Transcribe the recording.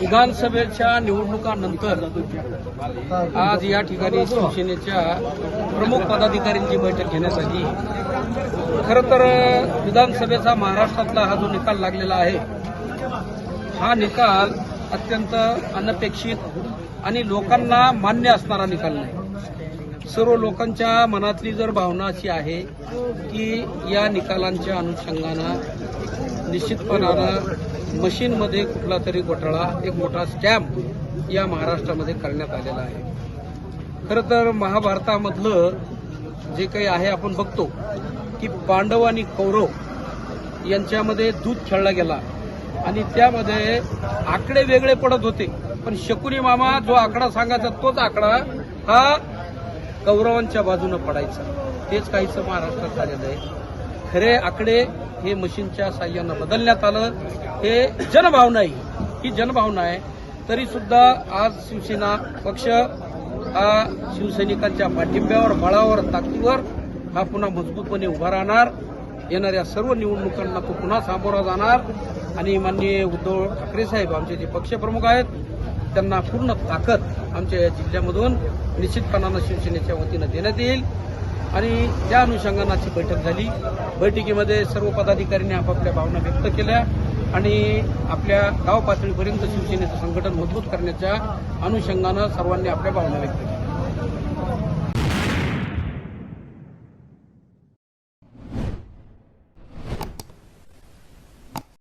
विधानसभेच्या निवडणुकानंतर आज या ठिकाणी शिवसेनेच्या प्रमुख पदाधिकाऱ्यांची बैठक घेण्यात आली खरं तर विधानसभेचा महाराष्ट्रातला हा जो निकाल लागलेला आहे हा निकाल अत्यंत अनपेक्षित आणि लोकांना मान्य असणारा निकाल नाही. सर्व लोकांच्या मनातली जर भावना अशी आहे की या निकालांच्या अनुषंगानं निश्चितपणानं मशीनमध्ये कुठला तरी घोटाळा एक मोठा स्टॅम्प या महाराष्ट्रामध्ये करण्यात आलेला आहे. खरं तर महाभारतामधलं जे काही आहे आपण बघतो की पांडव आणि कौरव यांच्यामध्ये दूध खेळला गेला आणि त्यामध्ये आकडे वेगळे पडत होते. पण शकुनी मामा जो आकडा सांगायचा तोच आकडा हा कौरवांच्या बाजूनं पडायचा. तेच काहीचं महाराष्ट्रात झालेलं आहे. खरे आकडे हे मशीनच्या साह्यानं बदलण्यात आलं. हे जनभावना आहे. ही जनभावना आहे. तरी सुद्धा आज शिवसेना पक्ष हा शिवसैनिकांच्या पाठिंब्यावर बळावर ताकदीवर हा पुन्हा मजबूतपणे उभा राहणार. येणाऱ्या सर्व निवडणुकांना तो पुन्हा सामोरा जाणार. आणि माननीय उद्धव ठाकरे साहेब आमचे जे पक्षप्रमुख आहेत त्यांना पूर्ण ताकद आमच्या या जिल्ह्यामधून निश्चितपणानं शिवसेनेच्या वतीनं देण्यात येईल. आणि त्या अनुषंगानाची बैठक झाली. बैठकीमध्ये सर्व पदाधिकाऱ्यांनी आपापल्या भावना व्यक्त केल्या आणि आपल्या गाव पातळीपर्यंत शिवसेनेचं संघटन मजबूत करण्याच्या अनुषंगानं सर्वांनी आपल्या भावना व्यक्त केल्या.